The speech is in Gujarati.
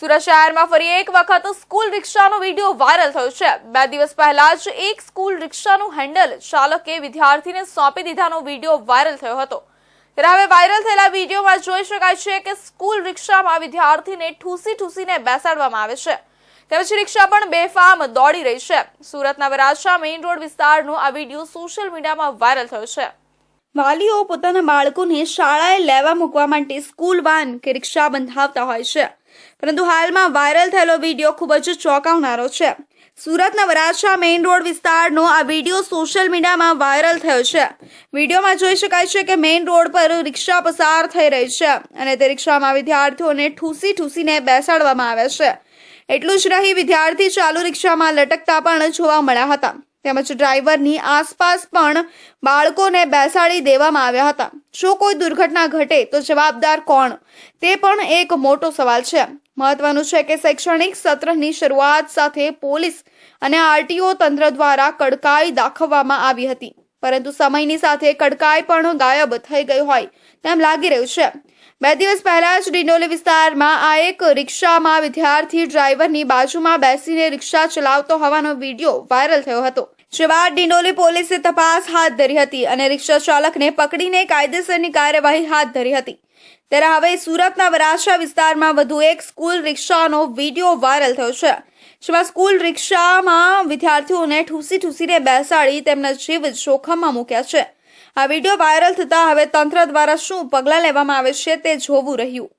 સુરત શહેરમાં ફરી એક વખત સ્કૂલ રિક્ષાનો વીડિયો વાયરલ થયો છે. બે દિવસ પહેલા જ એક સ્કૂલ રિક્ષાનું હેન્ડલ ચાલકે વિદ્યાર્થીને સોંપી દીધાનો વીડિયો વાયરલ થયો હતો. ત્યારે હવે વાયરલ થયેલા વિડીયોમાં જોઈ શકાય છે કે સ્કૂલ રિક્ષામાં વિદ્યાર્થીને ઠૂસી ઠૂસીને બેસાડવામાં આવે છે. તેમજ રિક્ષા પણ બેફામ દોડી રહી છે. સુરતના વરાછા મેઇન રોડ વિસ્તારનો આ વીડિયો સોશિયલ મીડિયામાં વાયરલ થયો છે. વાલીઓ પોતાના બાળકોને શાળાએ લેવા મૂકવા માટે સ્કૂલ વાન કે રિક્ષા બંધાવતા હોય છે. પરંતુ હાલમાં વાયરલ થયેલો વીડિયો ખૂબ જ ચોંકાવનારો છે. સુરતના વરાછા મેઇન રોડ વિસ્તારનો આ વીડિયો સોશિયલ મીડિયામાં વાયરલ થયો છે. વિડીયોમાં જોઈ શકાય છે કે મેઇન રોડ પર રિક્ષા પસાર થઈ રહી છે અને તે રિક્ષામાં વિદ્યાર્થીઓને ઠૂસી ઠૂસીને બેસાડવામાં આવે છે. એટલું જ નહીં, વિદ્યાર્થી ચાલુ રિક્ષામાં લટકતા પણ જોવા મળ્યા હતા. તેમજ ડ્રાઈવરની આસપાસ પણ બાળકોને બેસાડી દેવામાં આવ્યા હતા. જો કોઈ દુર્ઘટના ઘટે તો જવાબદાર કોણ? તે પણ એક મોટો સવાલ છે. મહત્વનું છે કે શૈક્ષણિક સત્રની શરૂઆત સાથે પોલીસ અને આરટીઓ તંત્ર દ્વારા કડકાઈ દાખવવામાં આવી હતી. પરંતુ સમયની સાથે કડકાઈ પણ ગાયબ થઈ ગઈ હોય તેમ લાગી રહ્યું છે. બે દિવસ પહેલા જ ડિંડોલી વિસ્તારમાં આ એક રિક્ષામાં વિદ્યાર્થી ડ્રાઈવરની બાજુમાં બેસીને રિક્ષા ચલાવતો હોવાનો વીડિયો વાયરલ થયો હતો. જે ડિંડોલી પોલીસે તપાસ હાથ ધરી હતી અને રિક્ષા ચાલકને પકડીને કાયદેસરની કાર્યવાહી હાથ ધરી હતી. ત્યારે હવે સુરતના વરાછા વિસ્તારમાં વધુ એક સ્કૂલ રિક્ષાનો વીડિયો વાયરલ થયો છે. જેમાં સ્કૂલ રિક્ષામાં વિદ્યાર્થીઓને ઠૂસી ઠૂસીને બેસાડી તેમના જીવ જોખમમાં મૂક્યા છે. આ વીડિયો વાયરલ થતા હવે તંત્ર દ્વારા શું પગલાં લેવામાં આવે છે તે જોવું રહ્યું.